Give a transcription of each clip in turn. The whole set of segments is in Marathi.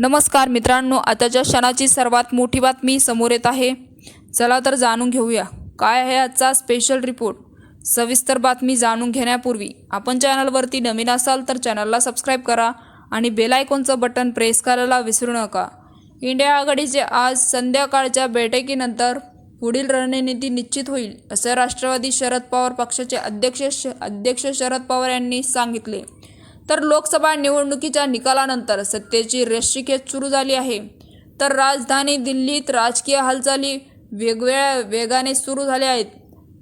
नमस्कार मित्रांनो आताच्या क्षणाची सर्वात मोठी बातमी समोर येत आहे चला तर जाणून घेऊया. काय आहे आजचा स्पेशल रिपोर्ट सविस्तर बातमी जाणून घेण्यापूर्वी आपण चॅनलवरती नवीन असाल तर चॅनलला सबस्क्राईब करा आणि बेलायकोनचं बटन प्रेस करायला विसरू नका. इंडिया आघाडीचे आज संध्याकाळच्या बैठकीनंतर पुढील रणनीती निश्चित होईल असं राष्ट्रवादी शरद पवार पक्षाचे अध्यक्ष श अध्यक्ष शरद पवार यांनी सांगितले. तर लोकसभा निवडणुकीच्या निकालानंतर सत्तेची रश्शिकेत सुरू झाली आहे. तर राजधानी दिल्लीत राजकीय हालचाली वेगवेगळ्या वेगाने सुरू झाल्या आहेत.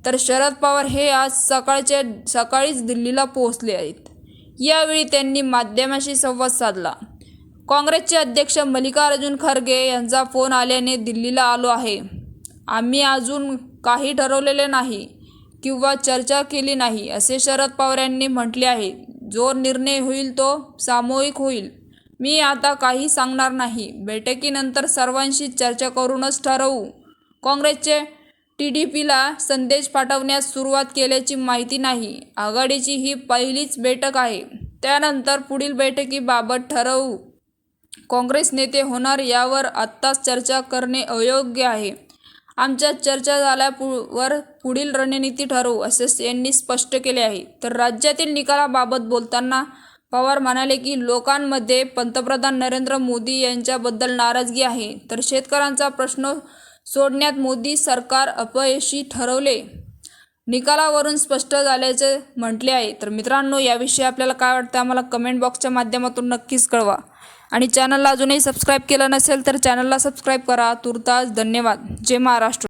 तर शरद पवार हे आज सकाळच्या सकाळीच दिल्लीला पोहोचले आहेत. यावेळी त्यांनी माध्यमाशी संवाद साधला. काँग्रेसचे अध्यक्ष मल्लिकार्जुन खरगे यांचा फोन आल्याने दिल्लीला आलो आहे. आम्ही अजून काही ठरवलेले नाही किंवा चर्चा केली नाही असे शरद पवार यांनी म्हटले आहे. जो निर्णय होईल तो सामूहिक होईल. मी आता काही सांगणार नाही. बैठकीनंतर सर्वांशी चर्चा करूनच ठरवू. काँग्रेसचे टी डी पीला संदेश पाठवण्यास सुरुवात केल्याची माहिती नाही. आघाडीची ही पहिलीच बैठक आहे. त्यानंतर पुढील बैठकीबाबत ठरवू. काँग्रेस नेते होणार यावर आत्ताच चर्चा करणे अयोग्य आहे. आमच्या चर्चा झाल्यावर पुढील रणनीती ठरवू असे यांनी स्पष्ट केले आहे. तर राज्यातील निकालाबाबत बोलताना पवार म्हणाले की लोकांमध्ये पंतप्रधान नरेंद्र मोदी यांच्याबद्दल नाराजगी आहे. तर शेतकऱ्यांचा प्रश्न सोडण्यात मोदी सरकार अपयशी ठरवले. निकालावरून स्पष्ट झाल्याचे म्हटले आहे. तर मित्रांनो याविषयी आपल्याला काय वाटतं आम्हाला कमेंट बॉक्सच्या माध्यमातून नक्कीच कळवा. आणि चॅनलला अजूनही सबस्क्राईब केलं नसेल तर चॅनलला सबस्क्राईब करा. तुर्तास धन्यवाद. जय महाराष्ट्र.